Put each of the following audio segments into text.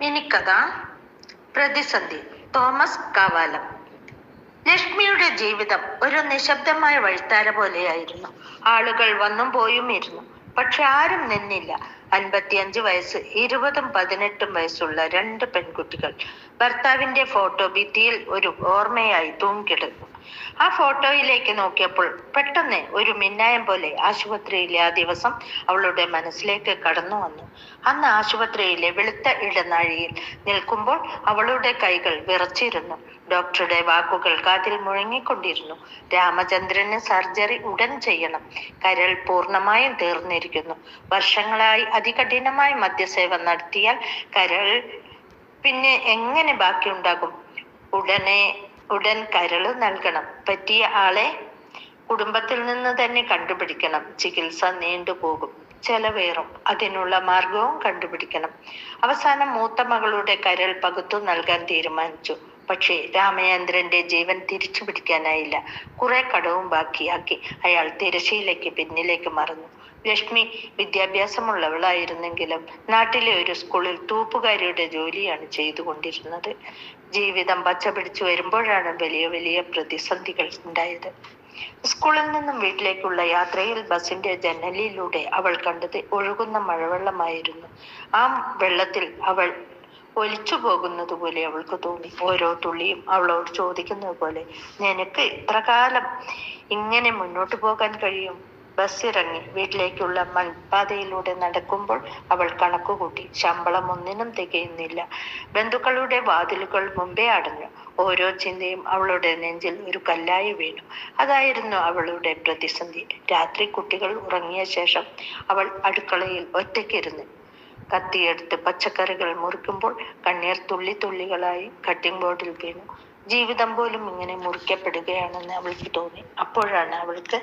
മിനിക്കഥ പ്രതിസന്ധി തോമസ് കാവാലം. ലക്ഷ്മിയുടെ ജീവിതം ഒരു നിശബ്ദമായ വഴിത്താര പോലെയായിരുന്നു. ആളുകൾ വന്നും പോയും ഇരുന്നു. പക്ഷെ ആരും നിന്നില്ല. അൻപത്തിയഞ്ച് വയസ്സ് ഇരുപതും പതിനെട്ടും വയസ്സുള്ള രണ്ട് പെൺകുട്ടികൾ. ഭർത്താവിന്റെ ഫോട്ടോ ഭിത്തിയിൽ ഒരു ഓർമ്മയായി തൂങ്ങിക്കിടന്നു. ആ ഫോട്ടോയിലേക്ക് നോക്കിയപ്പോൾ പെട്ടെന്ന് ഒരു മിന്നായം പോലെ ആശുപത്രിയിലെ ആ ദിവസം അവളുടെ മനസ്സിലേക്ക് കടന്നു വന്നു. അന്ന് ആശുപത്രിയിലെ വെളുത്ത ഇടനാഴിയിൽ നിൽക്കുമ്പോൾ അവളുടെ കൈകൾ വിറച്ചിരുന്നു. ഡോക്ടറുടെ വാക്കുകൾ കാതിൽ മുഴങ്ങിക്കൊണ്ടിരുന്നു. രാമചന്ദ്രന് സർജറി ഉടൻ ചെയ്യണം. കരൾ പൂർണമായും തീർന്നിരിക്കുന്നു. വർഷങ്ങളായി അതികഠിനമായി മദ്യസേവ നടത്തിയാൽ കരൾ പിന്നെ എങ്ങനെ ബാക്കിയുണ്ടാകും? ഉടനെ ഉടൻ കരൾ നൽകണം. പറ്റിയ ആളെ കുടുംബത്തിൽ നിന്ന് തന്നെ കണ്ടുപിടിക്കണം. ചികിത്സ നീണ്ടുപോകും ചെലവേറും. അതിനുള്ള മാർഗവും കണ്ടുപിടിക്കണം. അവസാനം മൂത്ത മകളുടെ കരൾ പകുത്തു നൽകാൻ തീരുമാനിച്ചു. പക്ഷേ രാമചന്ദ്രന്റെ ജീവൻ തിരിച്ചു പിടിക്കാനായില്ല. കുറെ കടവും ബാക്കിയാക്കി അയാൾ തിരശ്ശീലയ്ക്ക് പിന്നിലേക്ക് മറന്നു. ലക്ഷ്മി വിദ്യാഭ്യാസമുള്ളവളായിരുന്നെങ്കിലും നാട്ടിലെ ഒരു സ്കൂളിൽ തൂപ്പുകാരിയുടെ ജോലിയാണ് ചെയ്തുകൊണ്ടിരുന്നത്. ജീവിതം പച്ച പിടിച്ചു വരുമ്പോഴാണ് വലിയ വലിയ പ്രതിസന്ധികൾ ഉണ്ടായത്. സ്കൂളിൽ നിന്നും വീട്ടിലേക്കുള്ള യാത്രയിൽ ബസിന്റെ ജനലിലൂടെ അവൾ കണ്ടത് ഒഴുകുന്ന മഴവെള്ളമായിരുന്നു. ആ വെള്ളത്തിൽ അവൾ ഒലിച്ചു പോകുന്നത് പോലെ അവൾക്ക് തോന്നി. ഓരോ തുള്ളിയും അവളോട് ചോദിക്കുന്നത് പോലെ നിനക്ക് ഇത്ര കാലം ഇങ്ങനെ മുന്നോട്ട് പോകാൻ കഴിയും? ബസ് ഇറങ്ങി വീട്ടിലേക്കുള്ള മൺപാതയിലൂടെ നടക്കുമ്പോൾ അവൾ കണക്കുകൂട്ടി ശമ്പളം ഒന്നിനും തികയുന്നില്ല. ബന്ധുക്കളുടെ വാതിലുകൾ മുമ്പേ അടഞ്ഞു. ഓരോ ചിന്തയും അവളുടെ നെഞ്ചിൽ ഒരു കല്ലായി വീണു. അതായിരുന്നു അവളുടെ പ്രതിസന്ധി. രാത്രി കുട്ടികൾ ഉറങ്ങിയ ശേഷം അവൾ അടുക്കളയിൽ ഒറ്റയ്ക്കിരുന്ന് കത്തിയെടുത്ത് പച്ചക്കറികൾ മുറിക്കുമ്പോൾ കണ്ണീർ തുള്ളി തുള്ളികളായി കട്ടിംഗ് ബോർഡിൽ വീണു. ജീവിതം പോലും ഇങ്ങനെ മുറിക്കപ്പെടുകയാണെന്ന് അവൾക്ക് തോന്നി. അപ്പോഴാണ് അവൾക്ക്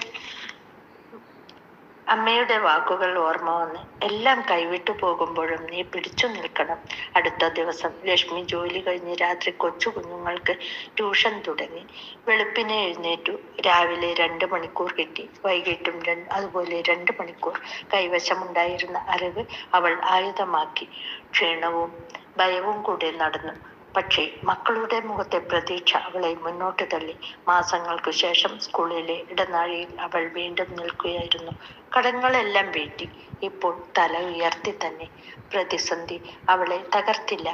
അമ്മയുടെ വാക്കുകൾ ഓർമ്മ വന്ന് എല്ലാം കൈവിട്ടു പോകുമ്പോഴും നീ പിടിച്ചു നിൽക്കണം. അടുത്ത ദിവസം ലക്ഷ്മി ജോലി കഴിഞ്ഞ് രാത്രി കൊച്ചു കുഞ്ഞുങ്ങൾക്ക് ട്യൂഷൻ തുടങ്ങി. വെളുപ്പിനെ എഴുന്നേറ്റു. രാവിലെ രണ്ട് മണിക്കൂർ കിട്ടി. വൈകിട്ടും രണ്ട് അതുപോലെ രണ്ട് മണിക്കൂർ കൈവശമുണ്ടായിരുന്ന അറിവ് അവൾ ആയുധമാക്കി. ക്ഷീണവും ഭയവും കൂടെ നടന്നു. പക്ഷേ മക്കളുടെ മുഖത്തെ പ്രതീക്ഷ അവളെ മുന്നോട്ട് തള്ളി. മാസങ്ങൾക്കു ശേഷം സ്കൂളിലെ ഇടനാഴിയിൽ അവൾ വീണ്ടും നിൽക്കുകയായിരുന്നു. കടങ്ങളെല്ലാം വീട്ടി. ഇപ്പോൾ തല ഉയർത്തി തന്നെ. പ്രതിസന്ധി അവളെ തകർത്തില്ല.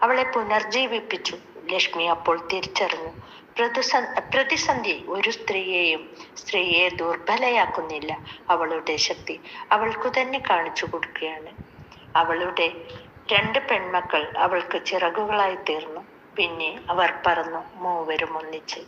അവളെ പുനർജീവിപ്പിച്ചു. ലക്ഷ്മി അപ്പോൾ തിരിച്ചറിഞ്ഞു. പ്രതിസ പ്രതിസന്ധി ഒരു സ്ത്രീയെയും സ്ത്രീയെ ദുർബലയാക്കുന്നില്ല. അവളുടെ ശക്തി അവൾക്കു തന്നെ കാണിച്ചു കൊടുക്കുകയാണ്. അവളുടെ രണ്ട് പെൺമക്കൾ അവൾക്ക് ചിറകുകളായി തീർന്നു. പിന്നെ അവർ പറന്നു മൂവരും ഒന്നിച്ച്.